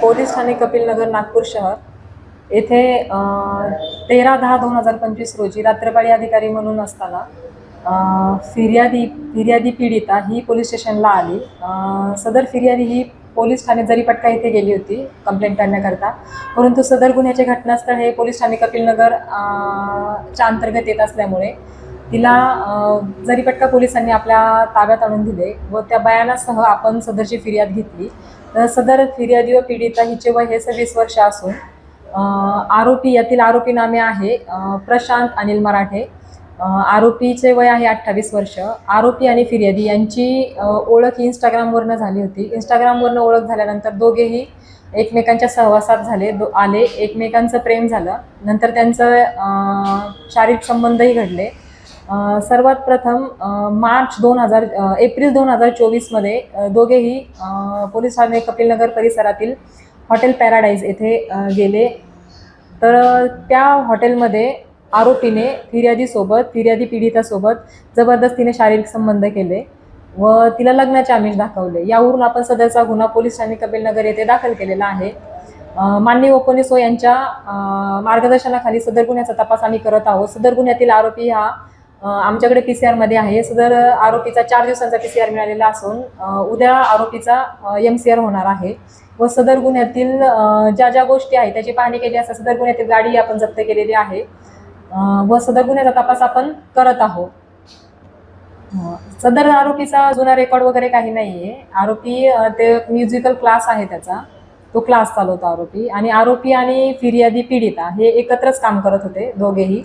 Police Thane Kapilnagar Nagpur शहर. येथे तेरा दहा दोन हजार पंचवीस रोजी रात्रपाळी अधिकारी म्हणून असताना फिर्यादी फिर्यादी पीडिता ही पोलीस स्टेशनला आली. सदर फिर्यादी ही पोलीस ठाणे जरीपटका येथे गेली होती कंप्लेंट करण्याकरता. परंतु सदर गुन्ह्याचे घटनास्थळ हे पोलीस ठाणे कपिलनगर च्या अंतर्गत येत असल्यामुळे तिला जरीपटका पोलिसांनी आपल्या ताब्यात आणून दिले व त्या बयानासह आपण सदरची फिर्याद घेतली तर सदर फिर्यादी व पीडिता हिचे वय हे सव्वीस वर्ष असून आरोपी यातील आरोपी नामे आहे प्रशांत अनिल मराठे. आरोपीचे वय आहे अठ्ठावीस वर्ष. आरोपी आणि फिर्यादी यांची ओळख इंस्टाग्रामवरनं झाली होती. इंस्टाग्रामवरनं ओळख झाल्यानंतर दोघेही एकमेकांच्या सहवासात झाले दो आले. एकमेकांचं प्रेम झालं. नंतर त्यांचं शारीरिक संबंधही घडले. सर्वात प्रथम मार्च दोन हजार एप्रिल दोन हजार चोवीसमध्ये दोघेही अ, पोलीस ठाणे कपिलनगर परिसरातील हॉटेल पॅराडाईज येथे गेले. तर त्या हॉटेलमध्ये आरोपीने फिर्यादीसोबत फिर्यादी पीडितासोबत जबरदस्तीने शारीरिक संबंध केले व तिला लग्नाचे आमिष दाखवले. यावरून आपण सदरचा गुन्हा पोलीस ठाणे कपिलनगर येथे दाखल केलेला आहे. अ, माननीय यांच्या मार्गदर्शनाखाली सदर गुन्ह्याचा तपास आम्ही करत आहोत. सदर गुन्ह्यातील आरोपी हा आमच्याकडे पी सी आरमध्ये आहे. सदर आरोपीचा चार दिवसांचा पी सी आर मिळालेला असून उद्या आरोपीचा एम सी आर होणार आहे. व सदर गुन्ह्यातील ज्या ज्या गोष्टी आहेत त्याची पाहणी केली असता सदर गुन्ह्यातील गाडी आपण जप्त केलेली आहे. व सदर गुन्ह्याचा तपास आपण करत आहोत. सदर आरोपीचा जुना रेकॉर्ड वगैरे काही नाही आहे आरोपी ते म्युझिकल क्लास आहे त्याचा. तो क्लास चालवतो आरोपी. आणि आरोपी आणि फिर्यादी पीडिता हे एकत्रच काम करत होते दोघेही.